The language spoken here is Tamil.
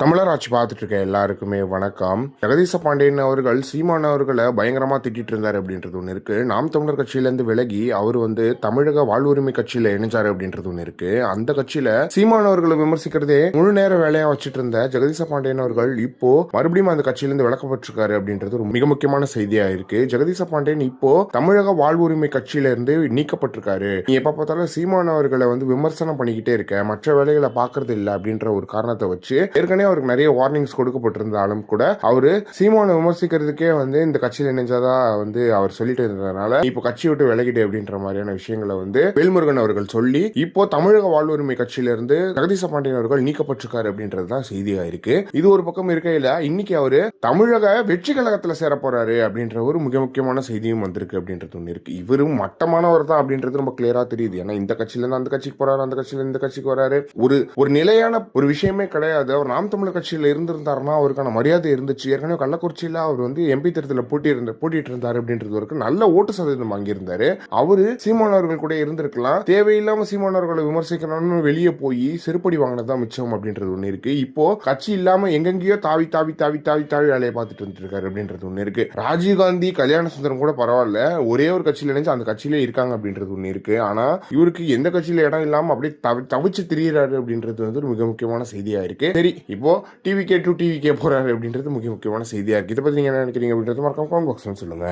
தமிழர் ஆட்சி பார்த்துட்டு இருக்க எல்லாருக்குமே வணக்கம். ஜெகதீச பாண்டியன் அவர்கள் சீமான் அவர்களை பயங்கரமா திட்டிட்டு இருந்தார் அப்படின்றது ஒன்று இருக்கு. நாம் தமிழர் கட்சியிலேருந்து விலகி அவர் வந்து தமிழக வாழ்வுரிமை கட்சியில இணைஞ்சாரு அப்படின்றது ஒன்று இருக்கு. அந்த கட்சியில சீமான் அவர்களை விமர்சிக்கிறதே முழு நேர வேலையா வச்சுட்டு இருந்த ஜெகதீச பாண்டியன் அவர்கள் இப்போ மறுபடியும் அந்த கட்சியிலேருந்து விளக்கப்பட்டிருக்காரு அப்படின்றது ஒரு மிக முக்கியமான செய்தியா இருக்கு. ஜெகதீச பாண்டியன் இப்போ தமிழக வாழ்வுரிமை கட்சியில இருந்து நீக்கப்பட்டிருக்காரு. நீ எப்ப பார்த்தாலும் சீமான் அவர்களை வந்து விமர்சனம் பண்ணிக்கிட்டே இருக்க மற்ற வேலைகளை பார்க்கறது இல்லை அப்படின்ற ஒரு காரணத்தை வச்சு ஏற்கனவே அவருக்கு நிறைய வார்னிங்ஸ் கொடுக்கப்பட்டிருந்தாலும் கூட அவரு சீமானை விமர்சிக்கிறதுக்கே வந்து இந்த கட்சியில் இணைஞ்சதா வந்து அவர் சொல்லிட்டு இருந்ததுனால இப்போ கட்சி விட்டு விலகிட்டு அப்படின்ற மாதிரியான விஷயங்களை வந்து வேல்முருகன் அவர்கள் சொல்லி இப்போ தமிழக வாழ்வுரிமை கட்சியில இருந்து ஜெகதீச பாண்டியன் அவர்கள் நீக்கப்பட்டிருக்காரு அப்படின்றது தான் செய்தியா இருக்கு. இது ஒரு பக்கம் இருக்கையில இன்னைக்கு அவரு தமிழக வெற்றி கழகத்துல சேர போறாரு அப்படின்ற ஒரு மிக முக்கியமான செய்தியும் வந்திருக்கு அப்படின்றது ஒன்று இருக்கு. இவரும் மட்டமானவர் தான் அப்படின்றது ரொம்ப கிளியரா தெரியுது. ஏன்னா இந்த கட்சியில இருந்து அந்த கட்சிக்கு போறாரு அந்த கட்சியில இந்த கட்சிக்கு வராரு. ஒரு ஒரு நிலையான ஒரு விஷயமே கிடையாது. அவர் நாம் தமிழர் கட்சியில இருந்திருந்தாருன்னா அவருக்கான மரியாதை இருந்துச்சு. ஏற்கனவே கள்ளக்குறிச்சியில அவர் வந்து எம்பி தேர்தலில் போட்டியிருந்த போட்டிட்டு இருந்தாரு அப்படின்றது ஒரு நல்ல ஓட்டு சதவீதம் வாங்கியிருந்தாரு. அவரு சீமானவர்கள் கூட இருந்திருக்கலாம். தேவையில்லாம சீமானவர்களை விமர்சிக்கணும்னு வெளியே போய் செருப்படி வாங்கினதான் மிச்சம் அப்படின்றது ஒண்ணு இருக்கு. இப்போ கட்சி இல்லாம எங்கெங்கேயோ தாவி தாவி தாவி தாவி தாவி வேலையை பார்த்துட்டு வந்துட்டு இருக்காரு அப்படின்றது ஒண்ணு இருக்கு. ராஜீவ்காந்தி கல்யாண சுந்தரம் கூட பரவாயில்ல. ஒரே ஒரு கட்சியில இணைஞ்சு அந்த கட்சியிலே இருக்காங்க அப்படின்றது ஒண்ணு இருக்கு. ஆனா இவருக்கு எந்த கட்சியில இடம் இல்லாம அப்படியே தவி தவிச்சு திரியிறாரு அப்படின்றது வந்து ஒரு மிக முக்கியமான செய்தியா இருக்கு. சரி இப்போ TV K to TV K போறாரு அப்படின்றது முக்கிய முக்கியமான செய்தியாக இருக்குது இதை பற்றி நீங்க என்ன நினைக்கிறீங்க அப்படின்றது மறக்காம காமெண்ட் பாக்ஸ்ல சொல்லுங்க.